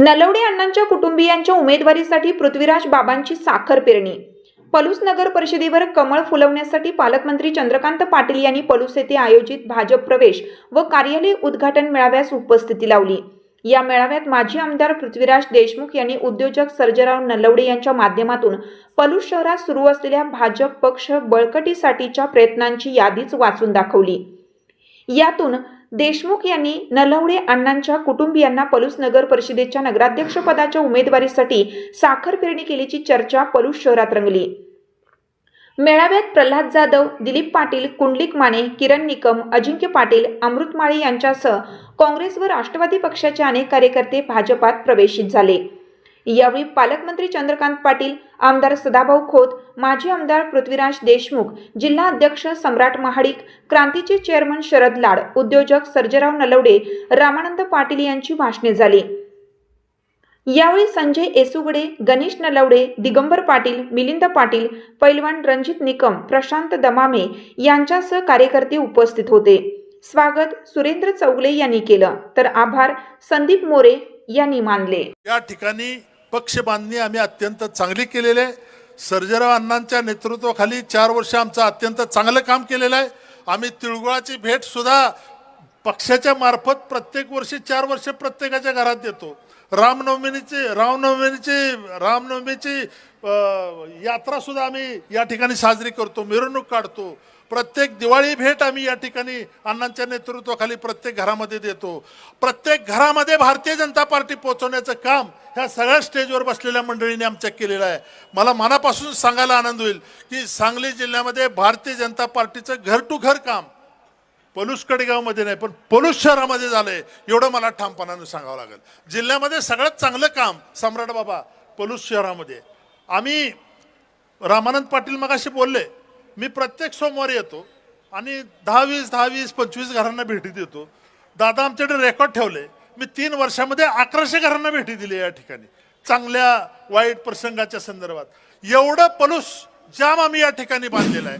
नलवडे अण्णांच्या कुटुंबियांच्या उमेदवारीसाठी पृथ्वीराज बाबांची साखर पेरणी. पलूस नगर परिषदेवर कमळ फुलवण्यासाठी पालकमंत्री चंद्रकांत पाटील यांनी पलूस येथे आयोजित भाजप प्रवेश व कार्यालय उद्घाटन मेळाव्यास उपस्थिती लावली. या मेळाव्यात माजी आमदार पृथ्वीराज देशमुख यांनी उद्योजक सर्जराव नलवडे यांच्या माध्यमातून पलूस शहरात सुरू असलेल्या भाजप पक्ष बळकटीसाठीच्या प्रयत्नांची यादीच वाचून दाखवली. यातून देशमुख यांनी नलवडे अण्णांच्या कुटुंबियांना पलूस नगर परिषदेच्या नगराध्यक्षपदाच्या उमेदवारीसाठी साखर पेरणी केल्याची चर्चा पलूस शहरात रंगली. मेळाव्यात प्रल्हाद जाधव दिलीप पाटील कुंडलिक माने किरण निकम अजिंक्य पाटील अमृतमाळी यांच्यासह काँग्रेस व राष्ट्रवादी पक्षाचे अनेक कार्यकर्ते भाजपात प्रवेशित झाले. यावेळी पालकमंत्री चंद्रकांत पाटील आमदार सदाभाऊ खोत माजी आमदार पृथ्वीराज देशमुख जिल्हा अध्यक्ष सम्राट महाडिक क्रांतीचे चेअरमन शरद लाड उद्योजक सर्जेराव नलवडे रामानंद पाटील यांची भाषणे झाली. यावेळी संजय येसुगडे गणेश नलवडे दिगंबर पाटील मिलिंद पाटील पैलवान रणजित निकम प्रशांत दमामे यांच्यासह कार्यकर्ते उपस्थित होते. स्वागत सुरेंद्र चौगले यांनी केलं. तर आभार संदीप मोरे यांनी मानले. या ठिकाणी पक्ष बांधणी आम्ही अत्यंत चांगली केलेली आहे. सर्जराव अण्णांच्या नेतृत्वाखाली चार वर्ष आमचं अत्यंत चांगलं काम केलेलं आहे. आम्ही तिळगुळाची भेट सुद्धा पक्षाच्या मार्फत प्रत्येक वर्षी चार वर्ष प्रत्येकाच्या घरात देतो. रामनवमीची रामनवमीची रामनवमीची यात्रासुद्धा आम्ही या ठिकाणी साजरी करतो मिरवणूक काढतो. प्रत्येक दिवाळी भेट आम्ही या ठिकाणी अण्णांच्या नेतृत्वाखाली प्रत्येक घरामध्ये देतो. प्रत्येक घरामध्ये भारतीय जनता पार्टी पोहोचवण्याचं काम ह्या सगळ्या स्टेजवर बसलेल्या मंडळीने आमच्या केलेलं आहे. मला मनापासून सांगायला आनंद होईल की सांगली जिल्ह्यामध्ये भारतीय जनता पार्टीचं घर टू घर काम पलूस कडेगावमध्ये नाही पण पलूस शहरामध्ये झालंय एवढं मला ठामपणानं सांगावं लागेल. जिल्ह्यामध्ये सगळ्यात चांगलं काम सम्राट बाबा पलूस शहरामध्ये. आम्ही रामानंद पाटील मगाशी बोलले मी प्रत्येक सोमवारी येतो आणि दहा वीस दहा वीस पंचवीस घरांना भेटी देतो. दादा आमच्याकडे रेकॉर्ड ठेवले मी तीन वर्षामध्ये अकराशे घरांना भेटी दिली या ठिकाणी चांगल्या वाईट प्रसंगाच्या संदर्भात. एवढं पलूस जाम आम्ही या ठिकाणी बांधलेलं आहे.